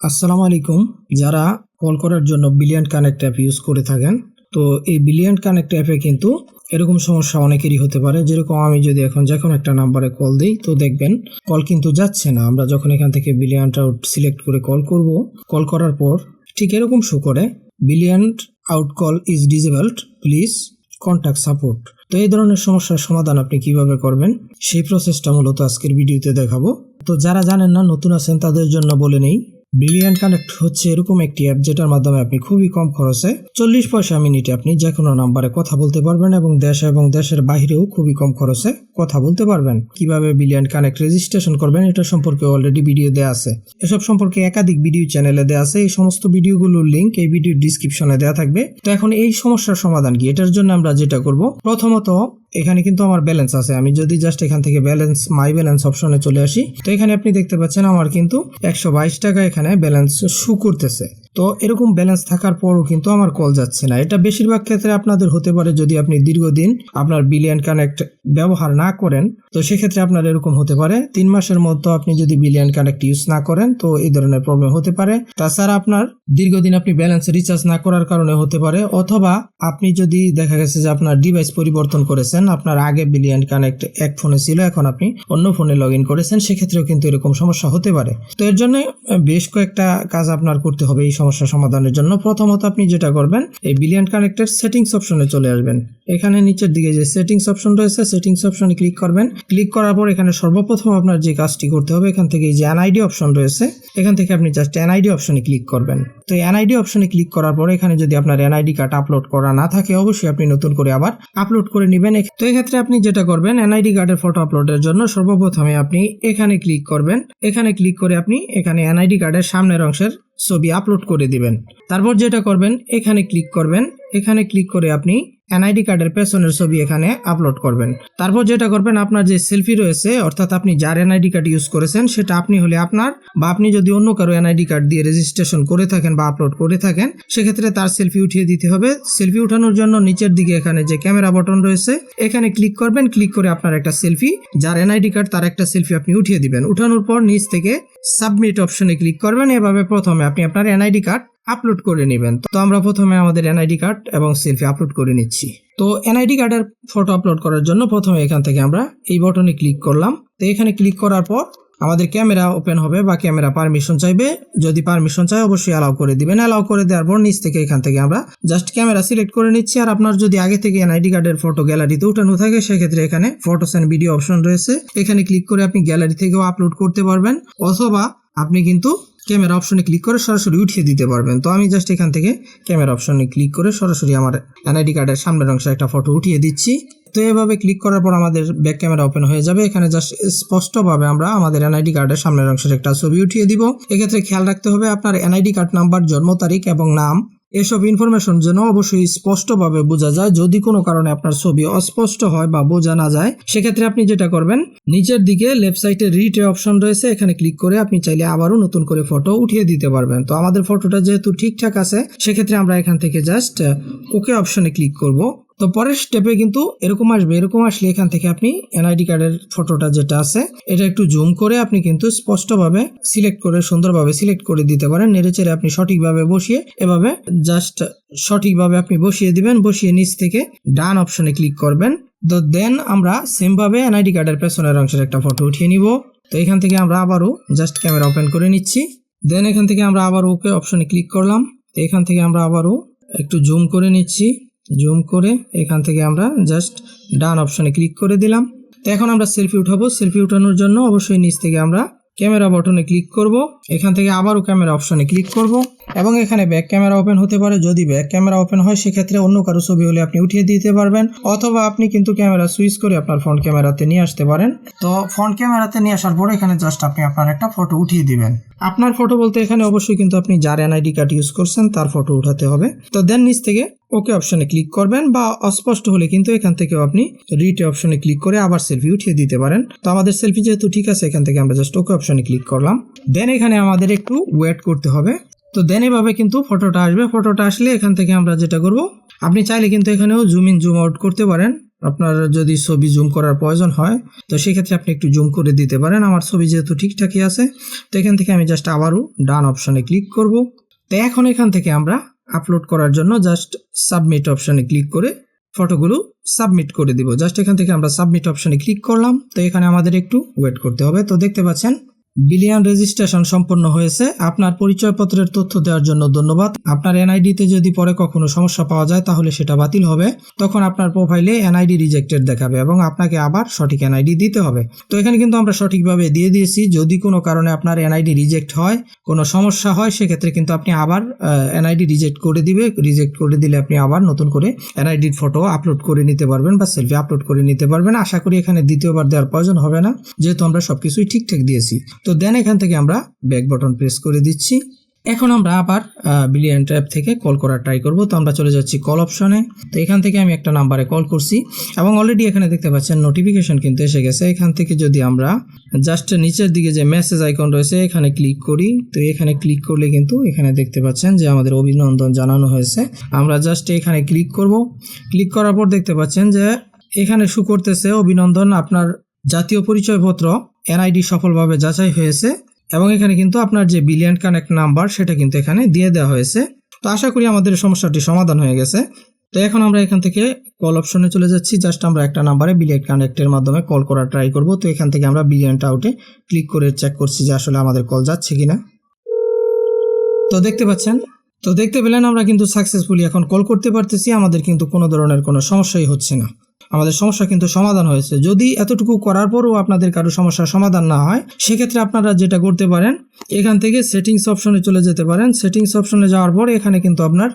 আসসালামু আলাইকুম। যারা কল করার জন্য বিলিয়ন কানেক্ট অ্যাপ ইউজ করে থাকেন, তো এই বিলিয়ন কানেক্ট অ্যাপে কিন্তু এরকম সমস্যা অনেকেরই হতে পারে। যেরকম আমি যদি এখন যে কোনো একটা নাম্বারে কল দিই, তো দেখবেন কল কিন্তু যাচ্ছে না। আমরা যখন এখান থেকে বিলিয়ন আউট সিলেক্ট করে কল করব কল করার পর ঠিক এরকম শো করে billion out call is disabled please contact support তো এই ধরনের সমস্যার সমাধান আপনি কীভাবে করবেন, সেই প্রসেসটা মূলত আজকের ভিডিওতে দেখাবো। তো যারা জানেন না, নতুন আছেন, তাদের জন্য বলে নেই ব্রিলিয়ান্ট কানেক্ট হচ্ছে এরকম একটি অ্যাপ যেটার মাধ্যমে আপনি খুবই কম খরচে চল্লিশ পয়সা মিনিটে আপনি যে কোনো নাম্বারে কথা বলতে পারবেন এবং দেশ এবং দেশের বাইরেও খুবই কম খরচে কথা বলতে পারবেন। কীভাবে বিলিয়ন কানেক্ট রেজিস্ট্রেশন করবেন এটা সম্পর্কে অলরেডি ভিডিও দেওয়া আছে। এসব সম্পর্কে একাধিক ভিডিও চ্যানেলে দেওয়া আছে। এই সমস্ত ভিডিওগুলোর লিঙ্ক এই ভিডিওর ডিসক্রিপশনে দেওয়া থাকবে। তো এখন এই সমস্যার সমাধান কি? এটার জন্য আমরা যেটা করব, প্রথমত এখানে কিন্তু আমার ব্যালেন্স আছে। আমি যদি জাস্ট এখান থেকে ব্যালেন্স মাই ব্যালেন্স অপশনে চলে আসি, তো এখানে আপনি দেখতে পাচ্ছেন আমার কিন্তু একশো বাইশ টাকা এখানে ব্যালেন্স শু করতেছে। তো এরকম ব্যালেন্স থাকার পরও কিন্তু আমার কল যাচ্ছে না। এটা বেশিরভাগ ক্ষেত্রে আপনাদের হতে পারে যদি আপনি দীর্ঘদিন আপনার বিলিয়ন কানেক্ট ব্যবহার না করেন, তো সেক্ষেত্রে আপনার এরকম হতে পারে। তিন মাসের মধ্যে আপনি যদি বিলিয়ন কানেক্ট ইউজ না করেন, তো এই ধরনের প্রবলেম হতে পারে। তাছাড়া আপনার দীর্ঘদিন আপনি ব্যালেন্স রিচার্জ না করার কারণে হতে পারে, অথবা আপনি যদি দেখা গেছে যে আপনার ডিভাইস পরিবর্তন করেছেন, আপনার আগে বিলিয়ন কানেক্ট এক ফোনে ছিল, এখন আপনি অন্য ফোনে লগ ইন করেছেন, সেক্ষেত্রেও কিন্তু এরকম সমস্যা হতে পারে। তো এর জন্য বেশ কয়েকটা কাজ আপনার করতে হবে এই সমস্যা সমাধানের জন্য প্রথমত আপনি যেটা করবেন, এই বিলিয়ন কানেক্টের সেটিংস অপশনে চলে আসবেন। এখানে নিচের দিকে যে সেটিংস অপশন রয়েছে সেটিংস অপশনে ক্লিক করবেন। ক্লিক করার পর এখানে সর্বপ্রথম আপনার যে কাজটি করতে হবে, এখান থেকে যে এনআইডি অপশন রয়েছে, এখান থেকে আপনি জাস্ট এনআইডি অপশনে ক্লিক করবেন। তো এনআইডি অপশনে ক্লিক করার পর এখানে যদি আপনার এনআইডি কার্ড আপলোড করা না থাকে, অবশ্যই আপনি নতুন করে আবার আপলোড করে নেবেন। তো এক্ষেত্রে আপনি যেটা করবেন এনআইডি কার্ডের ফটো আপলোডের জন্য সর্বপ্রথমে আপনি এখানে ক্লিক করবেন। এখানে ক্লিক করে আপনি এখানে এনআইডি কার্ডের সামনের অংশের ছবি আপলোড করে দিবেন। তারপর যেটা করবেন এখানে ক্লিক করবেন এখানে ক্লিক করে আপনি এনআইডি কার্ডের পেছনের ছবি এখানে আপলোড করবেন। তারপর যেটা করবেন, আপনার যে সেলফি রয়েছে, অর্থাৎ আপনি যার এনআইডি কার্ড ইউজ করেছেন, সেটা আপনি হলে আপনার বা আপনি যদি অন্য কারও এনআইডি কার্ড দিয়ে রেজিস্ট্রেশন করে থাকেন বা আপলোড করে থাকেন, সেক্ষেত্রে তার সেলফি উঠিয়ে দিতে হবে। সেলফি উঠানোর জন্য নিচের দিকে এখানে যে ক্যামেরা বটন রয়েছে, এখানে ক্লিক করবেন। ক্লিক করে আপনার একটা সেলফি যার এনআইডি কার্ড তার একটা সেলফি আপনি উঠিয়ে দিবেন। উঠানোর পর নিচ থেকে সাবমিট অপশনে ক্লিক করবেন। এভাবে প্রথমে আপনি আপনার এনআইডি কার্ড আপলোড করে নেবেন। তো আমরা প্রথমে আমাদের এনআইডি কার্ড এবং সেলফি আপলোড করে নিচ্ছি। তো এনআইডি কার্ডের ফটো আপলোড করার জন্য প্রথমে এখান থেকে আমরা এই বটনে ক্লিক করলাম। তো এখানে ক্লিক করার পর আমাদের ক্যামেরা ওপেন হবে বা ক্যামেরা পারমিশন চাইবে। যদি পারমিশন চাই অবশ্যই অ্যালাউ করে দিবেন। অ্যালাউ করে দেওয়ার পর নিচ থেকে এখান থেকে আমরা জাস্ট ক্যামেরা সিলেক্ট করে নিচ্ছি। আর আপনার যদি আগে থেকে এনআইডি কার্ডের ফটো গ্যালারিতে উঠানো থাকে, সেক্ষেত্রে এখানে ফটোস অ্যান্ড ভিডিও অপশন রয়েছে। এখানে ক্লিক করে আপনি গ্যালারি থেকেও আপলোড করতে পারবেন। অথবা আপনি কিন্তু ক্যামেরা অপশনে ক্লিক করে সরাসরি উঠিয়ে দিতে পারবেন। তো আমি জাস্ট এখান থেকে ক্যামেরা অপশনে ক্লিক করে সরাসরি আমার এনআইডি কার্ডের সামনের অংশে একটা ফটো উঠিয়ে দিচ্ছি। তো এভাবে ক্লিক করার পর আমাদের ব্যাক ক্যামেরা ওপেন হয়ে যাবে। এখানে জাস্ট স্পষ্টভাবে আমরা আমাদের এনআইডি কার্ডের সামনের অংশের একটা ছবি উঠিয়ে দিব। এক্ষেত্রে খেয়াল রাখতে হবে আপনার এনআইডি কার্ড নাম্বার, জন্ম তারিখ এবং নাম। এসব ইনফরমেশন যেন অবশ্যই স্পষ্টভাবে বোঝা যায়। যদি কোনো কারণে আপনার ছবি অস্পষ্ট হয় বা বোঝা না যায়, সেক্ষেত্রে আপনি যেটা করবেন, নিচের দিকে লেফট সাইডে রিটে অপশন রয়েছে। এখানে ক্লিক করে আপনি চাইলে আবারও নতুন করে ফটো উঠিয়ে দিতে পারবেন। তো আমাদের ফটোটা যেহেতু ঠিকঠাক আছে, সেক্ষেত্রে আমরা এখান থেকে জাস্ট ওকে অপশনে ক্লিক করব। তো পরের স্টেপে কিন্তু এরকম আসবে, এরকম আসলে এখান থেকে আপনি এনআইডি কার্ডের ফটোটা যেটা আছে, এটা একটু জুম করে আপনি কিন্তু স্পষ্টভাবে সিলেক্ট করে, সুন্দরভাবে সিলেক্ট করে দিতে পারেন। নেড়েচেড়ে আপনি সঠিকভাবে বসিয়ে, এভাবে জাস্ট সঠিকভাবে আপনি বসিয়ে দিবেন, বসিয়ে নিচ থেকে ডান অপশনে ক্লিক করবেন। তো দেন আমরা সেমভাবে এনআইডি কার্ডের পেছনের অংশের একটা ফটো উঠিয়ে নিব। তো এখান থেকে আমরা আবারও জাস্ট ক্যামেরা ওপেন করে নিচ্ছি। দেন এখান থেকে আমরা আবার ওকে অপশনে ক্লিক করলাম। এখান থেকে আমরা আবারও একটু জুম করে নিচ্ছি। জুম করে এখান থেকে আমরা জাস্ট ডান অপশনে ক্লিক করে দিলাম। তো এখন আমরা সেলফি উঠাবো। সেলফি উঠানোর জন্য অবশ্যই নিচ থেকে আমরা ক্যামেরা বটনে ক্লিক করব। এখান থেকে আবারও ক্যামেরা অপশনে ক্লিক করব। এবং এখানে ব্যাক ক্যামেরা ওপেন হতে পারে। যদি ব্যাক ক্যামেরা ওপেন হয়, সেক্ষেত্রে অন্য কারও ছবি হলে আপনি উঠিয়ে দিতে পারবেন, অথবা আপনি কিন্তু ক্যামেরা সুইচ করে আপনার ফ্রন্ট ক্যামেরাতে নিয়ে আসতে পারেন। তো ফ্রন্ট ক্যামেরাতে নিয়ে আসার পরে এখানে জাস্ট আপনি আপনার একটা ফটো উঠিয়ে দিবেন। আপনার ফটো বলতে এখানে অবশ্যই কিন্তু আপনি যার এনআইডি কার্ড ইউজ করছেন, তার ফটো উঠাতে হবে। তো দেন নিচ থেকে ওকে অপশনে ক্লিক করবেন বা অস্পষ্ট হলে কিন্তু এখান থেকেও আপনি রিটে অপশনে ক্লিক করে আবার সেলফি উঠিয়ে দিতে পারেন। তো আমাদের সেলফি যেহেতু ঠিক আছে, এখান থেকে আমরা জাস্ট ওকে অপশনে ক্লিক করলাম। দেন এখানে আমাদের একটু ওয়েট করতে হবে। তো দেন এভাবে কিন্তু ফটোটা আসবে। ফটোটা আসলে এখান থেকে আমরা যেটা করব, আপনি চাইলে কিন্তু এখানেও জুম ইন জুম আউট করতে পারেন। আপনার যদি ছবি জুম করার প্রয়োজন হয়, তো সেক্ষেত্রে আপনি একটু জুম করে দিতে পারেন। আমার ছবি যেহেতু ঠিকঠাকই আছে, তো এখান থেকে আমি জাস্ট আবারও ডান অপশনে ক্লিক করব। তো এখন এখান থেকে আমরা আপলোড করার জন্য জাস্ট সাবমিট অপশনে ক্লিক করে ফটোগুলো সাবমিট করে দিব। জাস্ট এখান থেকে আমরা সাবমিট অপশনে ক্লিক করলাম। তো এখানে আমাদের একটু ওয়েট করতে হবে। তো দেখতে পাচ্ছেন বিলিয়ন রেজিস্ট্রেশন সম্পন্ন হয়েছে। আপনার পরিচয়পত্রের তথ্য দেওয়ার জন্য ধন্যবাদ। আপনার এনআইডিতে যদি পরে কখনো সমস্যা পাওয়া যায়, তাহলে সেটা বাতিল হবে। তখন আপনার প্রোফাইলে এনআইডি রিজেক্টেড দেখাবে এবং আপনাকে আবার সঠিক এনআইডি দিতে হবে। তো এখানে কিন্তু আমরা সঠিকভাবে দিয়ে দিয়েছি, যদি কোনো কারণে আপনার এনআইডি রিজেক্ট হয়, কোনো সমস্যা হয়, সেক্ষেত্রে কিন্তু আপনি আবার এনআইডি রিজেক্ট করে দিবে। রিজেক্ট করে দিলে আপনি আবার নতুন করে এনআইডির ফটো আপলোড করে নিতে পারবেন বা সেলফি আপলোড করে নিতে পারবেন। আশা করি এখানে দ্বিতীয়বার দেওয়ার প্রয়োজন হবে না। যেহেতু আমরা সবকিছুই ঠিকঠাক দিয়েছি। তো দেন এখান থেকে আমরা ব্যাক বটন প্রেস করে দিচ্ছি। এখন আমরা আবার বিলিয়ন ট্যাব থেকে কল করার ট্রাই করব। তো আমরা চলে যাচ্ছি কল অপশনে তো এখান থেকে আমি একটা নাম্বারে কল করছি। এবং অলরেডি এখানে দেখতে পাচ্ছেন নোটিফিকেশন কিন্তু এসে গেছে। এখান থেকে যদি আমরা জাস্ট নিচের দিকে যে মেসেজ আইকন রয়েছে, এখানে ক্লিক করি। তো এখানে ক্লিক করলে কিন্তু এখানে দেখতে পাচ্ছেন যে আমাদের অভিনন্দন জানানো হয়েছে। আমরা জাস্ট এখানে ক্লিক করব। ক্লিক করার পর দেখতে পাচ্ছেন যে এখানে শু করতেছে অভিনন্দন। আপনার জাতীয় পরিচয়পত্র এনআইডি সফলভাবে যাচাই হয়েছে এবং এখানে কিন্তু আপনার যে বিলিয়ন কানেক্ট নাম্বার সেটা কিন্তু এখানে দিয়ে দেওয়া হয়েছে। তো আশা করি আমাদের সমস্যাটি সমাধান হয়ে গেছে। তো এখন আমরা এখান থেকে কল অপশনে চলে যাচ্ছি। জাস্ট আমরা একটা নাম্বারে বিলিয়ন কানেক্টের মাধ্যমে কল করার ট্রাই করব। তো এখান থেকে আমরা বিলিয়নটা আউটে ক্লিক করে চেক করছি যে আসলে আমাদের কল যাচ্ছে কিনা। তো দেখতে পাচ্ছেন? তো দেখতে পেলেন আমরা কিন্তু সাকসেসফুলি এখন কল করতে পারতেছি। আমাদের কিন্তু কোনো ধরনের কোনো সমস্যাই হচ্ছে না। আমাদের সমস্যা কিন্তু সমাধান হয়েছে। যদি এতটুকু করার পরও আপনাদের কারও সমস্যার সমাধান না হয়, সেক্ষেত্রে আপনারা যেটা করতে পারেন, এখান থেকে সেটিংস অপশনে চলে যেতে পারেন। সেটিংস অপশনে যাওয়ার পর এখানে কিন্তু আপনার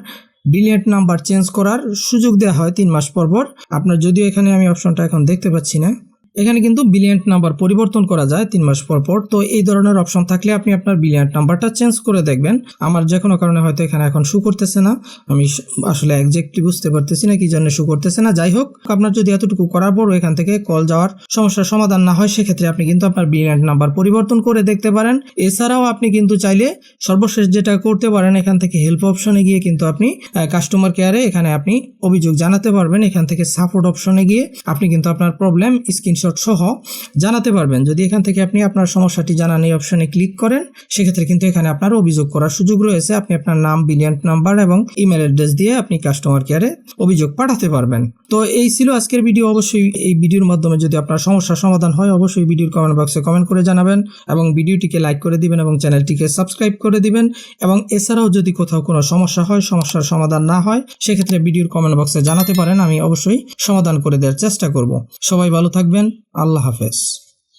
বিলিয়েন্ট নাম্বার চেঞ্জ করার সুযোগ দেওয়া হয় তিন মাস পর পর। আপনার যদিও এখানে আমি অপশনটা এখন দেখতে পাচ্ছি না এখানে কিন্তু বিলিয়ন্ট নাম্বার পরিবর্তন করা যায় তিন মাস পর পর। তো এই ধরনের অপশন থাকলে আপনি আপনার বিলিয়ন্ট নাম্বারটা চেঞ্জ করে দেখবেন। আমার যে কোনো কারণে হয়তো এখানে এখন শু করতেছে না। আমি আসলে একজ্যাক্টলি বুঝতে পারতেছি না কি জন্য শু করতেছে না। যাই হোক, আপনার যদি এতটুকু করার পর এখান থেকে কল যাওয়ার সমস্যার সমাধান না হয়, সেক্ষেত্রে আপনি কিন্তু আপনার বিলিয়ন্ট নাম্বার পরিবর্তন করে দেখতে পারেন। এছাড়াও আপনি কিন্তু চাইলে সর্বশেষ যেটা করতে পারেন, এখান থেকে হেল্প অপশনে গিয়ে কিন্তু আপনি কাস্টমার কেয়ারে এখানে আপনি অভিযোগ জানাতে পারবেন। এখান থেকে সাপোর্ট অপশনে গিয়ে আপনি কিন্তু আপনার প্রবলেম স্ক্রিনশট সহ জানাতে পারবেন। যদি এখান থেকে আপনি আপনার সমস্যাটি জানান, এই অপশনে ক্লিক করেন, সেক্ষেত্রে কিন্তু এখানে আপনার অভিযোগ করার সুযোগ রয়েছে। আপনি আপনার নাম বিলিয়ন্ট নাম্বার এবং ইমেল অ্যাড্রেস দিয়ে আপনি কাস্টমার কেয়ারে অভিযোগ পাঠাতে পারবেন। তো এই ছিল আজকের ভিডিও অবশ্যই এই ভিডিওর মাধ্যমে যদি আপনার সমস্যার সমাধান হয়, অবশ্যই ভিডিওর কমেন্ট বক্সে কমেন্ট করে জানাবেন এবং ভিডিওটিকে লাইক করে দিবেন এবং চ্যানেলটিকে সাবস্ক্রাইব করে দিবেন এবং এছাড়াও যদি কোথাও কোনো সমস্যা হয়, সমস্যার সমাধান না হয়, সেক্ষেত্রে ভিডিওর কমেন্ট বক্সে জানাতে পারেন। আমি অবশ্যই সমাধান করে দেওয়ার চেষ্টা করব। সবাই ভালো থাকবেন। আল্লাহ হাফেজ।